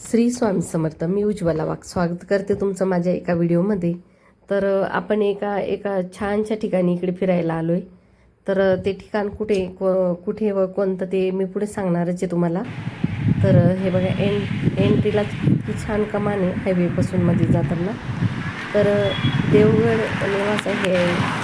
श्री स्वामी समर्थ मी उज्ज्वला वाघ. स्वागत करते तुमचं माझ्या एका व्हिडिओमध्ये. तर आपण एका एका छानशा ठिकाणी इकडे फिरायला आलो आहे तर ते ठिकाण कुठे को कुठे व कोणतं ते मी पुढे सांगणारच आहे तुम्हाला. तर हे बघा एन एंट्रीला किती छान कमान आहे हायवेपासून मध्ये जाताना. तर देवगड निवास आहे.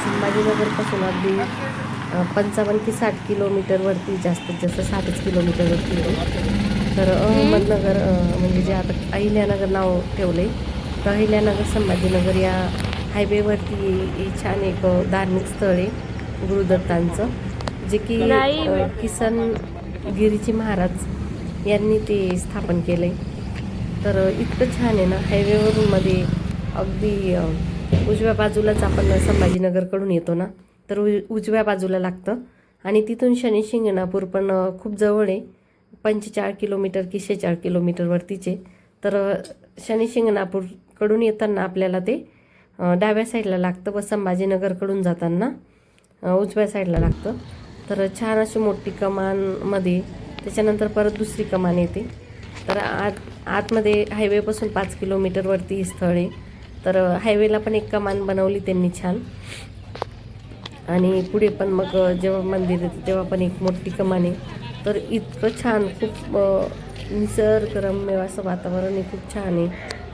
संभाजीनगरपासून अगदी पंचावन्न ते साठ किलोमीटरवरती जास्तीत जास्त साठच किलोमीटरवरती तर अहमदनगर म्हणजे जे आता अहिल्यानगर नाव ठेवलं आहे तर अहिल्यानगर संभाजीनगर या हायवेवरती छान एक धार्मिक स्थळ आहे गुरुदत्तांचं. जे की किसन गिरीजी महाराज यांनी ते स्थापन केलं आहे तर इतकं छान आहे ना हायवेवरून मध्ये अगदी उजव्या बाजूलाच आपण संभाजीनगरकडून येतो ना तर उजव्या बाजूला लागतं. आणि तिथून शनी शिंगणापूर पण खूप जवळ आहे. पंचेचाळ किलोमीटर की शेचाळ किलोमीटरवरतीचे तर अ, शनी शिंगणापूरकडून येताना आपल्याला ते डाव्या साईडला लागतं व संभाजीनगरकडून जाताना उजव्या साईडला लागतं. तर छान अशी मोठी कमानमध्ये त्याच्यानंतर परत दुसरी कमान येते. तर आत आतमध्ये हायवेपासून पाच किलोमीटरवरती ही स्थळ आहे. तर हायवेला पण एक कमान बनवली त्यांनी छान. आणि पुढे पण मग जेव्हा मंदिर येतं तेव्हा पण एक मोठी कमान आहे. तर इतकं छान खूप निसर्गरम्य असं वातावरण आहे खूप छान आहे.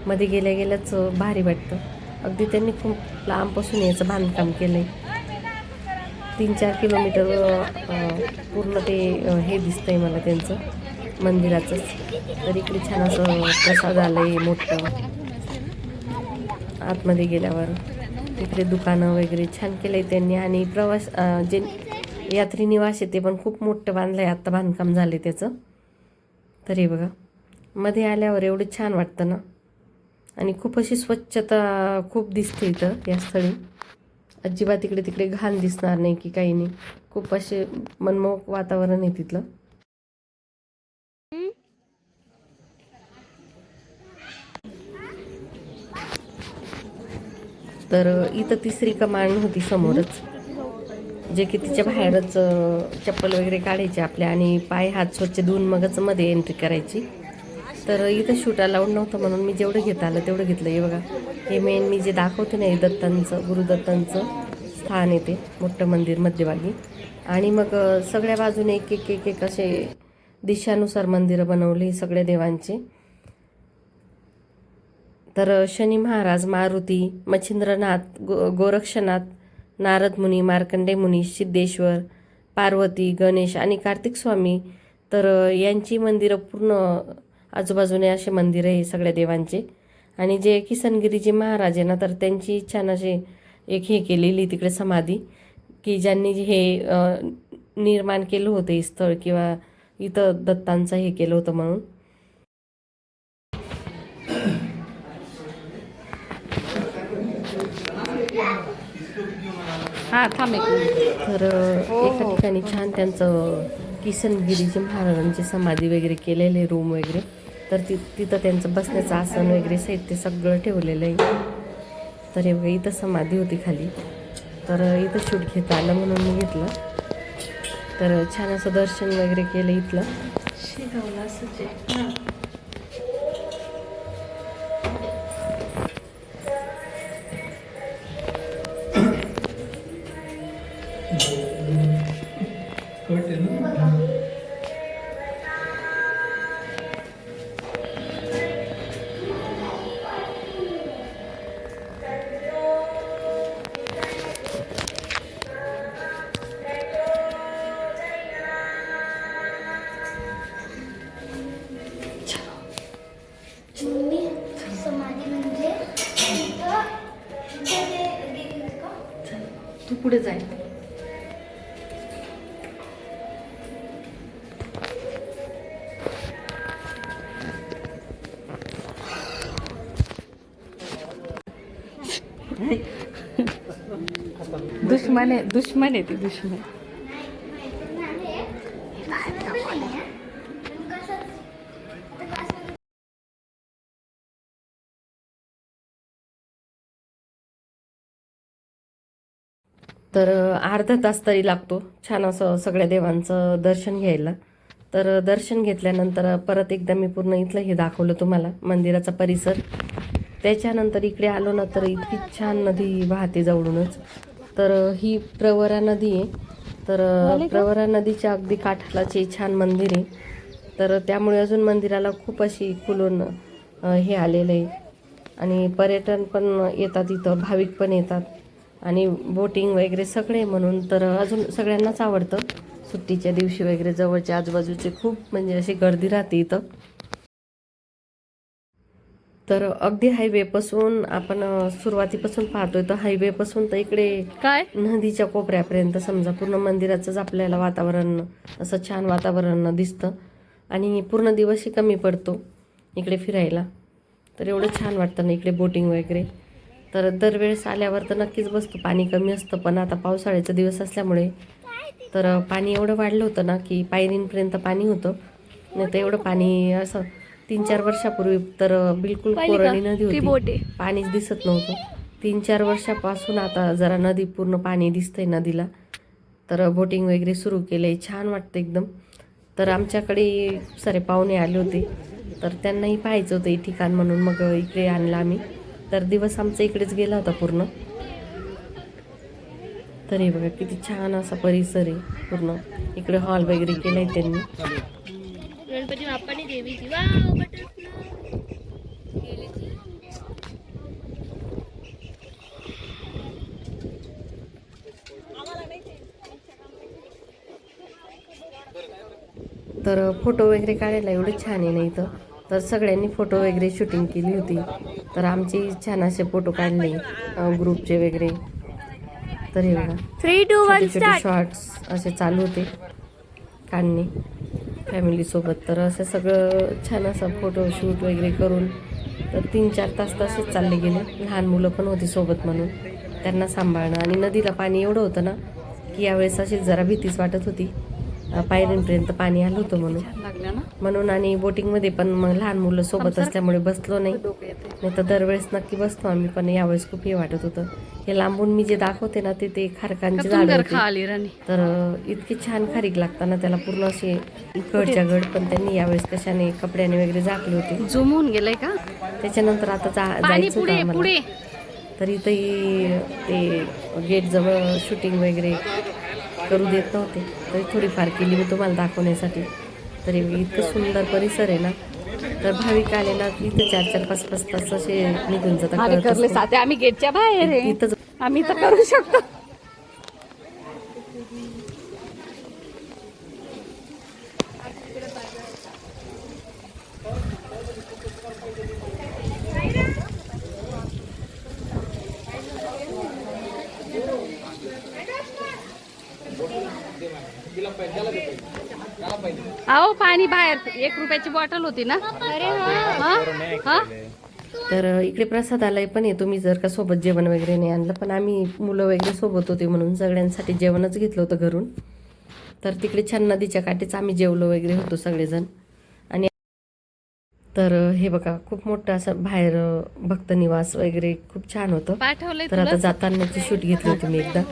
मध्ये गेल्या गेल्याच भारी वाटतं. अगदी त्यांनी खूप लांबपासून याचं बांधकाम केलं आहे तीन चार किलोमीटर पूर्ण ते हे हे दिसतंय मला त्यांचं मंदिराचंच. तर इकडे छान असं प्रसाद आलं आहे मोठं. आतमध्ये गेल्यावर तिकडे दुकानं वगैरे छान केलं आहे त्यांनी. आणि प्रवास जे यात्री निवास येते पण खूप मोठं बांधलं आहे आत्ता बांधकाम झाले त्याचं. तरी बघा. मध्ये आल्यावर एवढं छान वाटतं ना. आणि खूप अशी स्वच्छता खूप दिसते इथं या स्थळी. अजिबात इकडे तिकडे घाण दिसणार नाही की काही नाही. खूप असे मनमोहक वातावरण आहे तिथलं. तर इथं तिसरी कमान होती समोरच. जे की तिच्या बाहेरच चप्पल वगैरे काढायचे आपल्या आणि पाय हात स्वच्छ धुवून मगच मध्ये एंट्री करायची. तर इथं शूट अलाउड नव्हतं म्हणून मी जेवढं घेता आलं तेवढं घेतलं. हे बघा हे मेन मी जे दाखवते ना हे दत्तांचं गुरुदत्तांचं स्थान येते मोठं मंदिर मध्यभागी. आणि मग सगळ्या बाजूने एक एक एक एक असे दिशानुसार मंदिरं बनवली सगळ्या देवांचे. तर शनी महाराज मारुती मच्छिंद्रनाथ गो गोरक्षनाथ नारद मुनी मार्कंडे मुनी सिद्धेश्वर पार्वती गणेश आणि कार्तिक स्वामी. तर यांची मंदिरं पूर्ण आजूबाजूने असे मंदिरं आहे सगळ्या देवांचे. आणि जे किसनगिरीचे महाराज आहे ना तर त्यांची छान असे एक हे केलेली तिकडे समाधी की ज्यांनी हे निर्माण केलं होतं स्थळ किंवा इथं दत्तांचं हे केलं होतं म्हणून. हा थांब एक मिनिट. तर एका ठिकाणी छान त्यांचं किसनगिरीजी महाराजांची समाधी वगैरे केलेले रूम वगैरे. तर ति तिथं त्यांचं बसण्याचं आसन वगैरे साहित्य सगळं ठेवलेलं आहे. तर हे बघा इथं समाधी होती खाली. तर इथं शूट घेता आलं म्हणून मी घेतलं. तर छान असं दर्शन वगैरे केलं इथलं. शिरवलं असंच आहे हां. पुढे जाईल. दुश्मन आहे दुश्मन आहे ती दुश्मन. तर अर्धा तास तरी लागतो छान असं सगळ्या देवांचं दर्शन घ्यायला. तर दर्शन घेतल्यानंतर परत एकदा मी पूर्ण इथलं हे दाखवलं तुम्हाला मंदिराचा परिसर. त्याच्यानंतर इकडे आलो ना तर इतकी छान नदी वाहते जवळूनच. तर ही प्रवरा नदी आहे. तर प्रवरा नदीच्या अगदी काठालाच छान मंदिर आहे. तर त्यामुळे अजून मंदिराला खूप अशी खुलून हे आलेलं आहे. आणि पर्यटन पण येतात इथं भाविक पण येतात. आणि बोटिंग वगैरे सगळे म्हणून तर अजून सगळ्यांनाच आवडतं. सुट्टीच्या दिवशी वगैरे जवळच्या आजूबाजूचे खूप म्हणजे अशी गर्दी राहते इथं. तर अगदी हायवेपासून आपण सुरुवातीपासून पाहतोय तर हायवेपासून तर इकडे काय? नदीच्या कोपऱ्यापर्यंत समजा पूर्ण मंदिराचंच आपल्याला वातावरण असं छान वातावरण दिसतं. आणि पूर्ण दिवसही कमी पडतो इकडे फिरायला. तर एवढं छान वाटतं ना इकडे बोटिंग वगैरे. तर दरवेळेस आल्यावर तर नक्कीच बसतो. पाणी कमी असतं पण आता पावसाळ्याचा दिवस असल्यामुळे तर पाणी एवढं वाढलं होतं ना की पायरींपर्यंत पाणी होतं. नाही तर एवढं पाणी असं तीन चार वर्षापूर्वी तर बिलकुल कोरडी नदी होती. पाणीच दिसत नव्हतं. तीन चार वर्षापासून आता जरा नदी पूर्ण पाणी दिसतंय नदीला. तर बोटिंग वगैरे सुरू केलंय. छान वाटतं एकदम. तर आमच्याकडे सारे पाहुणे आले होते. तर त्यांनाही पाहायचं होतं हे ठिकाण म्हणून. मग इकडे आणलं आम्ही. तर दिवस आमचा इकडेच गेला होता पूर्ण. तर हे बघा किती छान असा परिसर आहे पूर्ण. इकडे हॉल वगैरे केलाय त्यांनी. गणपती बाप्पाने देवीची. वाव बटरफ्लाय तर फोटो वगैरे काढायला एवढं छान आहे ना इथं. तर सगळ्यांनी फोटो वगैरे शूटिंग केली होती. तर आमचे छान असे फोटो काढले ग्रुपचे वगैरे. तर हे बघा थ्री टू छोटे शॉर्ट्स असे चालू होते काढणे. फॅमिलीसोबत तर असं सगळं छान असं फोटो शूट वगैरे करून तर तीन चार तास तसेच चालले गेले. लहान मुलं पण होती सोबत म्हणून. त्यांना सांभाळणं आणि नदीला पाणी एवढं होतं ना की यावेळेस अशी जरा भीतीच वाटत होती. अं, पायऱ्यांपर्यंत पाणी आलं होतं म्हणून. म्हणून आणि बोटिंगमध्ये पण मग लहान मुलं सोबत असल्यामुळे बसलो नाही. नाही तर दरवेळेस नक्की बसतो आम्ही पण यावेळेस खूप हे वाटत होतं. हे लांबून मी जे दाखवते ना ते ते खारकांचे झाड तर इतकी छान खारीक लागताना त्याला पूर्ण असे गडच्या गड पण त्यांनी यावेळेस कशाने कपड्याने वगैरे झाकले होते. होऊन गेलंय का? त्याच्यानंतर आता जायचं होतं आम्हाला तर इथंही ते गेटजवळ शूटिंग वगैरे करू देत नव्हते. तरी थोडीफार केली मी तुम्हाला दाखवण्यासाठी. तरी इतकं सुंदर परिसर आहे ना. तर भाविक आले ना इथं चार चार पाच पाच तास असे निघून जातात. आम्ही गेटच्या बाहेर आहे. इथंच आम्ही तर करू शकतो. अहो पाणी बाहेर. एक रुपयाची बॉटल होती ना. हा? हा? तर इकडे प्रसादालय पण आहे. तुम्ही जर का सोबत जेवण वगैरे नाही आणलं पण आम्ही मुलं वगैरे सोबत होते म्हणून सगळ्यांसाठी जेवणच घेतलं होतं घरून. तर तिकडे छान नदीच्या काठीच आम्ही जेवलो वगैरे होतो सगळेजण. आणि तर हे बघा खूप मोठं असं बाहेर भक्त निवास वगैरे खूप छान होतं. तर आता जातानाची शूट घेतली होती मी एकदा.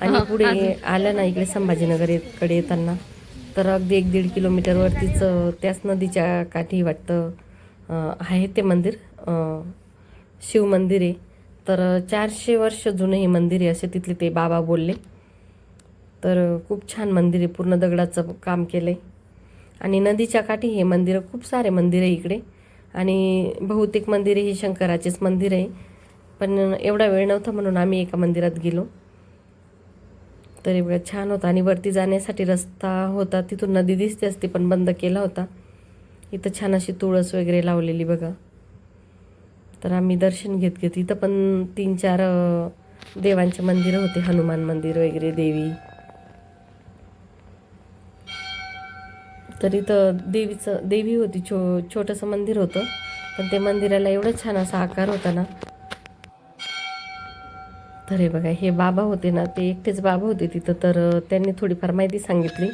आणि पुढे आलं ना इकडे संभाजीनगर येत- कडे येताना. तर अगदी एक दीड किलोमीटरवरतीच त्याच नदीच्या काठी वाटतं. आहे ते मंदिर. शिव मंदिर आहे. तर चारशे वर्ष जुनं हे मंदिर आहे असे तिथले ते बाबा बोलले. तर खूप छान मंदिर आहे. पूर्ण दगडाचं काम केलं आहे आणि नदीच्या काठी हे मंदिरं खूप सारे मंदिर आहे इकडे. आणि बहुतेक मंदिरे ही शंकराचेच मंदिर आहे. पण एवढा वेळ नव्हता म्हणून आम्ही एका मंदिरात गेलो. तर एवढं छान होतं. आणि वरती जाण्यासाठी रस्ता होता. तिथून नदी दिसते असते पण बंद केला होता. इथं छान अशी तुळस वगैरे लावलेली बघा. तर आम्ही दर्शन घेत घेत इथं पण तीन चार देवांचे मंदिरं होते. हनुमान मंदिर वगैरे देवी. तर इथं देवीचं देवी होती. छो छोटंसं मंदिर होतं. पण ते मंदिराला एवढं छान असा आकार होता ना तर हे बघा हे बाबा होते ना ते एकटेच बाबा होते तिथं. तर त्यांनी थोडीफार माहिती सांगितली.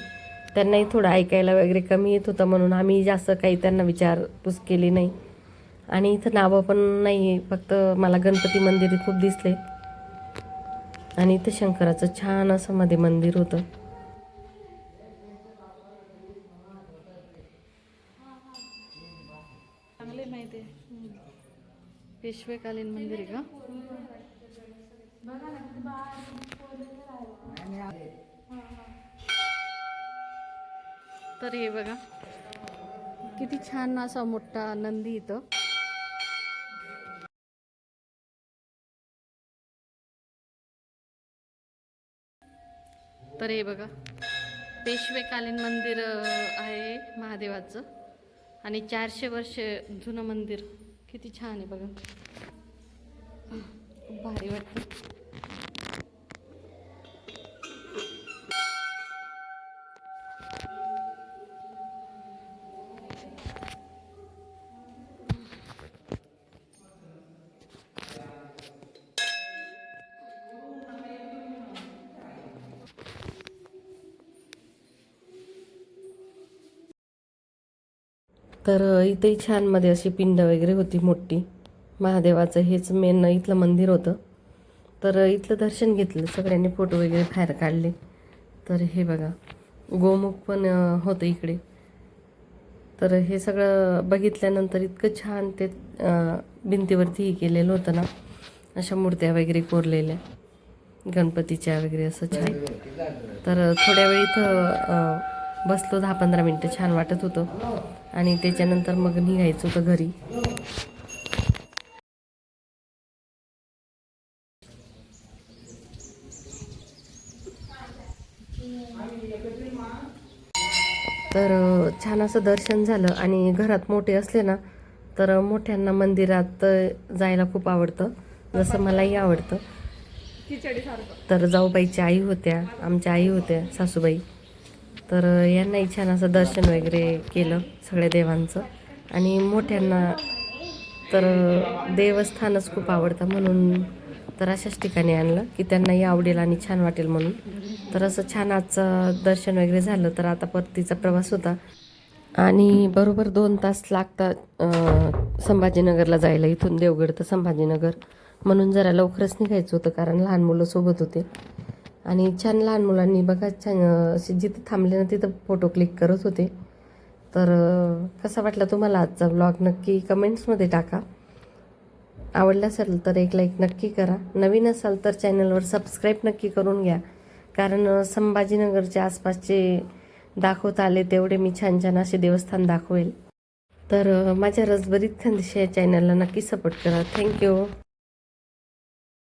त्यांनाही थोडं ऐकायला वगैरे कमी येत होतं म्हणून आम्ही जास्त काही त्यांना विचारपूस केली नाही. आणि इथं नावं पण नाही फक्त मला गणपती मंदिर खूप दिसले. आणि इथं शंकराचं छान असं मध्ये मंदिर होतं. पेशवेकालीन मंदिर आहे का? तर हे बघा किती छान असा मोठा नंदी इथं. तर हे बघा पेशवेकालीन मंदिर आहे महादेवाचं. आणि चारशे वर्ष जुनं मंदिर. किती छान आहे बघा. खूप भारी वाटतं. तर इथे छानमध्ये अशी पिंड वगैरे होती मोठी. महादेवाचं हेच मेन इथलं मंदिर होतं. तर इथलं दर्शन घेतलं. सगळ्यांनी फोटो वगैरे बाहेर काढले. तर हे बघा. गोमुख पण होतं इकडे. तर हे सगळं बघितल्यानंतर इतकं छान ते भिंतीवरती हे केलेलं होतं ना. अशा मूर्त्या वगैरे कोरलेल्या. गणपतीच्या वगैरे असं छान. तर थोड्या वेळ इथं बसलो दहा पंधरा मिनटं. छान वाटत होतं. आणि त्याच्यानंतर मग निघायचं होतं घरी. तर छान असं दर्शन झालं आणि घरात मोठे असले ना तर मोठ्यांना मंदिरात जायला खूप आवडतं. जसं मलाही आवडतं. तर जाऊबाईच्या आई होत्या आमच्या आई होत्या सासूबाई. तर यांनाही छान असं दर्शन वगैरे केलं सगळ्या देवांचं. आणि मोठ्यांना तर देवस्थानच खूप आवडतं म्हणून तर अशाच ठिकाणी आणलं की त्यांनाही आवडेल आणि छान वाटेल म्हणून. तर असं छान आजचं दर्शन वगैरे झालं तर आता परतीचा प्रवास होता. आणि बरोबर दोन तास लागतात संभाजीनगरला जायला. इथून देवगड तर संभाजीनगर. म्हणून जरा लवकरच निघायचं होतं कारण लहान मुलं सोबत होते. आणि छान लहान मुलांनी बघा छान असे जिथं थांबले ना तिथं फोटो क्लिक करत होते. तर कसा वाटला तुम्हाला आजचा ब्लॉग नक्की कमेंट्समध्ये टाका. आवडला असेल तर एक लाईक नक्की करा. नवीन असाल तर चॅनलवर सबस्क्राईब नक्की करून घ्या. कारण संभाजीनगरच्या आसपासचे दाखवता आले तेवढे मी छान छान असे देवस्थान दाखवेल. तर माझ्या रसभरीत खानदेशी या चॅनलला नक्की सपोर्ट करा. थँक्यू